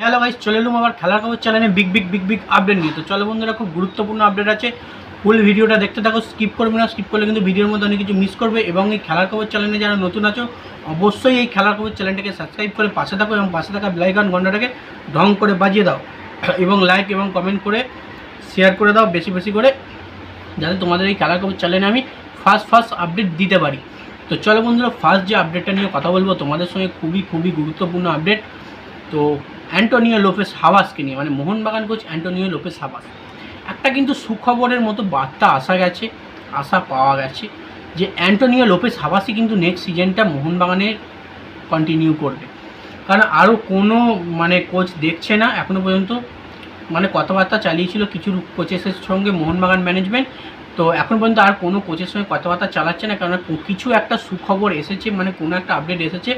Hello guys চলে এলুম আবার খেলার খবর চ্যানেলে big big big big update নিয়ে। তো চলো বন্ধুরা, খুব গুরুত্বপূর্ণ আপডেট আছে। ফুল ভিডিওটা দেখতে থাকো স্কিপ করবে না স্কিপ করলে কিন্তু ভিডিওর মধ্যে অনেক কিছু মিস করবে এবং এই খেলার খবর চ্যানেলে যারা নতুন আছো, অবশ্যই এই খেলার খবর চ্যানেলটাকে সাবস্ক্রাইব করে পাশে থাকো এবং পাশে থাকা বেলাইকন ঘন্টাটাকে ঢং করে বাজিয়ে দাও। এবং লাইক এবং কমেন্ট করে শেয়ার করে দাও বেশি বেশি করে, যাতে তোমাদের এই খেলার খবর চ্যানেলে আমি ফার্স্ট ফার্স্ট আপডেট দিতে পারি। তো চলো বন্ধুরা ফার্স্ট যে আপডেটটা নিয়ে কথা বলব, তোমাদের সঙ্গে খুবই খুবই গুরুত্বপূর্ণ আপডেট তো অ্যান্টোনিও লোপেস হাওয়াসকে নিয়ে মানে Mohun Bagan coach Antonio Lopes Habas. একটা কিন্তু সুখবরের মতো বার্তা আসা গেছে আশা পাওয়া গেছে যে অ্যান্টোনিও লোপেস হাওয়াসই কিন্তু নেক্সট সিজনটা মোহনবাগানের কন্টিনিউ করবে। কারণ আরও কোনো মানে কোচ দেখছে না এখনও পর্যন্ত। মানে কথাবার্তা চালিয়েছিল কিছু কোচেসের সঙ্গে, মোহনবাগান ম্যানেজমেন্ট তো এখন পর্যন্ত আর কোনো কোচের সঙ্গে কথাবার্তা চালাচ্ছে না কারণ কিছু একটা সুখবর এসেছে মানে কোনো একটা আপডেট এসেছে।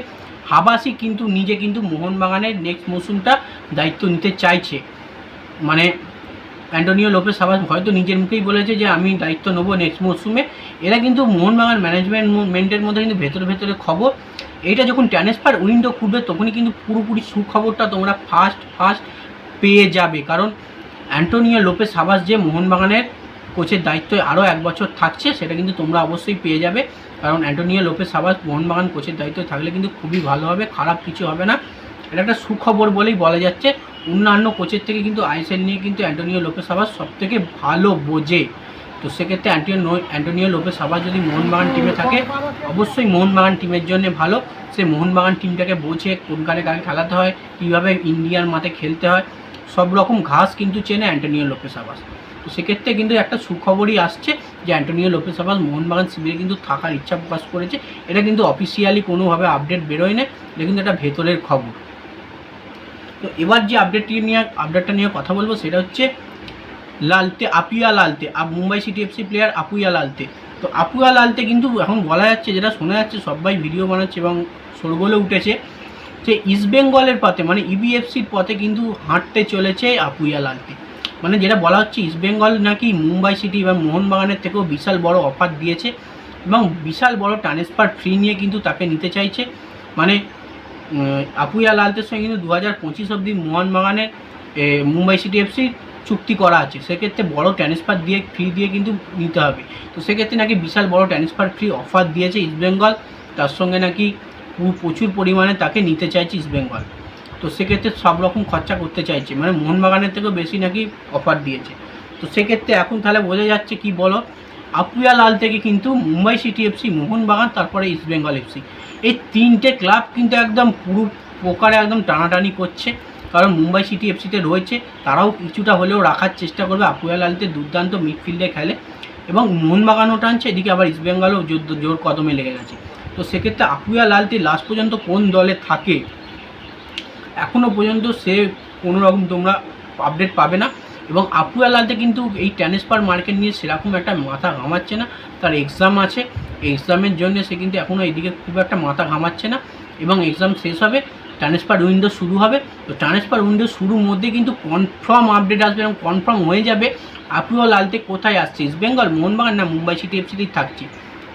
হাবাসি কিন্তু নিজে কিন্তু মোহনবাগানের নেক্সট মৌসুমটা দায়িত্ব নিতে চাইছে। মানে অ্যান্টোনিও লোপেস হাবাস হয়তো নিজের মুখেই বলেছে যে, আমি দায়িত্ব নেব নেক্সট মৌসুমে। এরা কিন্তু মোহনবাগান ম্যানেজমেন্টের মধ্যে কিন্তু ভেতরে ভেতরে খবর। এইটা যখন ট্রান্সফার উইন্ডো খুলবে, তখনই কিন্তু পুরোপুরি সুখবরটা তোমরা ফার্স্ট ফার্স্ট পেয়ে যাবে। কারণ অ্যান্টোনিও লোপেস হাবাস যে মোহনবাগানের কোচের দায়িত্বে আরও এক বছর থাকছে, সেটা কিন্তু তোমরা অবশ্যই পেয়ে যাবে। কারণ অ্যান্টোনিও লোপে সাবাস, মোহনবাগান কোচের দায়িত্বে থাকলে কিন্তু খুবই ভালো হবে, খারাপ কিছু হবে না। এটা একটা সুখবর বলেই বলা যাচ্ছে। অন্যান্য কোচের থেকে কিন্তু আইএসএল নিয়ে কিন্তু অ্যান্টোনিও লোপেস সাবাস সব থেকে ভালো বোঝে। তো সেক্ষেত্রে অ্যান্টোনিও অ্যান্টোনিও লোপেস সাবাস যদি মোহনবাগান টিমে থাকে, অবশ্যই মোহনবাগান টিমের জন্য ভালো। সে মোহনবাগান টিমটাকে বোঝে, কোন কারে কাকে খেলাতে হয়, কীভাবে ইন্ডিয়ার মাঠে খেলতে হয়, সব রকম ঘাস কিন্তু চেনে অ্যান্টোনিও লোপে সাবাস। তো সেক্ষেত্রে কিন্তু একটা সুখবরই আসছে যে অ্যান্টোনিও লোপেস আবাস, মোহনবাগান শিবিরে কিন্তু থাকার ইচ্ছা প্রকাশ করেছে। এটা কিন্তু অফিসিয়ালি কোনোভাবে আপডেট বেরোয় না এটা কিন্তু একটা ভেতরের খবর। তো এবার যে আপডেটটি নিয়ে আপডেটটা নিয়ে কথা বলব সেটা হচ্ছে Ralte, Apuia Ralte Mumbai City FC player Apuia Ralte. তো আপুয়া লালতে কিন্তু এখন বলা যাচ্ছে, যেটা শোনা যাচ্ছে, সবাই ভিডিও বানাচ্ছে এবং সরগোলে উঠেছে যে ইস্টবেঙ্গলের পথে মানে ইবিএফসির পথে কিন্তু হাঁটতে চলেছে আপুয়া লালতে। মানে যেটা বলা হচ্ছে ইস্টবেঙ্গল নাকি মুম্বাই সিটি বা মোহনবাগানের থেকেও বিশাল বড় অফার দিয়েছে এবং বিশাল বড় ট্রান্সফার ফ্রি নিয়ে কিন্তু তাকে নিতে চাইছে। মানে আপুয়া লালতের সঙ্গে কিন্তু দু হাজার পঁচিশ অব্দি মোহনবাগানের মুম্বাই সিটি এফসি চুক্তি করা আছে। সেক্ষেত্রে বড় ট্রান্সফার দিয়ে ফ্রি দিয়ে কিন্তু নিতে হবে। তো সেক্ষেত্রে নাকি বিশাল বড় ট্রান্সফার ফ্রি অফার দিয়েছে ইস্টবেঙ্গল তার সঙ্গে নাকি প্রচুর পরিমাণে তাকে নিতে চাইছে ইস্টবেঙ্গল তো সেক্ষেত্রে সব রকম খরচা করতে চাইছে। মানে মোহনবাগানের থেকেও বেশি নাকি অফার দিয়েছে। তো সেক্ষেত্রে এখন তাহলে বোঝা যাচ্ছে কি বলো? আপুয়া লাল থেকে কিন্তু মুম্বাই সিটি এফসি মোহনবাগান, তারপরে ইস্টবেঙ্গল এফসি এই তিনটে ক্লাব কিন্তু একদম পুরো প্রকারে একদম টানাটানি করছে। কারণ মুম্বাই সিটি এফসিতে রয়েছে, তারাও কিছুটা হলেও রাখার চেষ্টা করবে আপুয়া লালতে দুর্দান্ত মিডফিল্ডে খেলে। এবং মোহনবাগানও টানছে, এদিকে আবার ইস্টবেঙ্গলও জোর জোর কদমে লেগে গেছে। তো সেক্ষেত্রে আপুয়া লালতে লাস্ট পর্যন্ত কোন দলে থাকে? এখনও পর্যন্ত সে কোনোরকম তোমরা আপডেট পাবে না। এবং আপুয়া লালতে কিন্তু এই ট্রান্সফার মার্কেট নিয়ে সেরকম একটা মাথা ঘামাচ্ছে না। তার এক্সাম আছে। এক্সামের জন্য সে কিন্তু এখনও এইদিকে খুব একটা মাথা ঘামাচ্ছে না। এবং এক্সাম শেষ হবে ট্রান্সফার উইন্ডো শুরু হবে। তো ট্রান্সফার উইন্ডো শুরুর মধ্যে কিন্তু কনফার্ম আপডেট আসবে এবং কনফার্ম হয়ে যাবে আপুয়া লালতে কোথায় আসছে ইস্ট বেঙ্গল, মোহনবাগান না মুম্বাই সিটি এফসিতেই থাকছে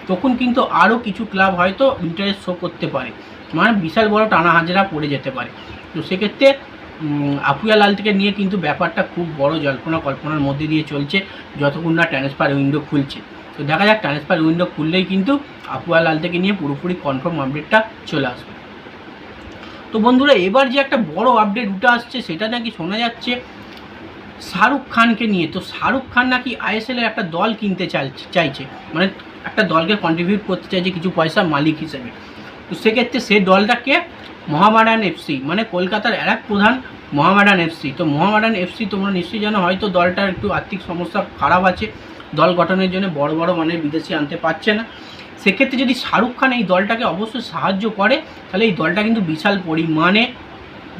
তখন কিন্তু আরও কিছু ক্লাব হয়তো ইন্টারেস্ট শো করতে পারে। মানে বিশাল বড় টানা হাজারা পড়ে যেতে পারে। তো সেক্ষেত্রে আপুয়া লাল থেকে নিয়ে কিন্তু ব্যাপারটা খুব বড় জল্পনা কল্পনার মধ্যে দিয়ে চলছে, যতক্ষণ না ট্রান্সফার উইন্ডো খুলছে। তো দেখা যাক ট্রান্সফার উইন্ডো খুললেই কিন্তু আপুয়া লাল থেকে নিয়ে পুরোপুরি কনফার্ম আপডেটটা চলে আসবে। তো বন্ধুরা, এবার যে একটা বড় আপডেট উঠে আসছে, সেটা নাকি শোনা যাচ্ছে শাহরুখ খানকে নিয়ে। তো শাহরুখ খান নাকি আইএসএল এর একটা দল কিনতে চাইছে মানে একটা দলকে কন্ট্রিবিউট করতে চাইছে কিছু পয়সা মালিক হিসেবে। তো সেক্ষেত্রে সে দলটাকে মহামারান এফসি মানে কলকাতার আর এক প্রধান মহামারান এফসি তো মহামারান এফসি তোমরা নিশ্চয়ই জানো, হয়তো দলটার একটু আর্থিক সমস্যা খারাপ আছে, দল গঠনের জন্য বড় বড় মানে বিদেশি আনতে পারছে না। সেক্ষেত্রে যদি শাহরুখ খান এই দলটাকে অবশ্যই সাহায্য করে, তাহলে এই দলটা কিন্তু বিশাল পরিমাণে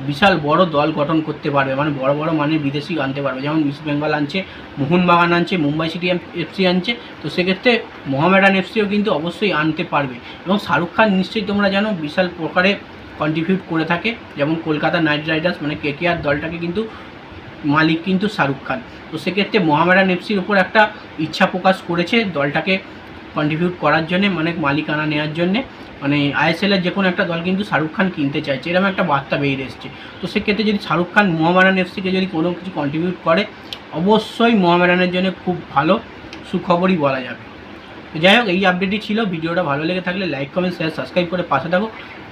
বিশাল বড় দল গঠন করতে পারবে মানে বড় বড় মানের বিদেশি আনতে পারবে। যেমন ইস্ট বেঙ্গল আনছে, মোহনবাগান আনছে, মুম্বাই সিটি এফসি আনছে, তো সেক্ষেত্রে মোহামেডান এফসিও কিন্তু অবশ্যই আনতে পারবে। এবং শাহরুখ খান নিশ্চয়ই তোমরা জানো বিশাল প্রকারে কন্ট্রিবিউট করে থাকে, যেমন কলকাতা নাইট রাইডার্স মানে কেকেআর দলটাকে কিন্তু মালিক কিন্তু শাহরুখ খান। তো সেক্ষেত্রে মোহামেডান এফসির উপর একটা ইচ্ছা প্রকাশ করেছে দলটাকে। কন্ট্রিবিউট করার জন্যে মানে মালিকানা নেওয়ার জন্যে মানে আইএসএলের যে কোনো একটা দল কিন্তু শাহরুখ খান কিনতে চাইছে। এরকম একটা বার্তা বেরিয়ে এসছে। তো সেক্ষেত্রে যদি শাহরুখ খান মোহামেডান এফসিকে যদি কোনো কিছু কন্ট্রিবিউট করে, অবশ্যই মোহামেডানের জন্য খুব ভালো সুখবরই বলা যাবে। যাই হোক, এই আপডেটই ছিল। ভিডিওটা ভালো লেগে থাকলে লাইক কমেন্ট শেয়ার সাবস্ক্রাইব করে পাশে থাকো।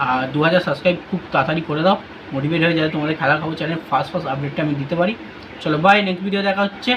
আর দু হাজার সাবস্ক্রাইব খুব তাড়াতাড়ি করে দাও। মোটিভেট হয়ে যায় তোমাদের খেলা খবর চ্যানেল ফার্স্ট ফার্স্ট আপডেটটা আমি দিতে পারি। চলো বাই নেক্সট ভিডিও দেখা হচ্ছে।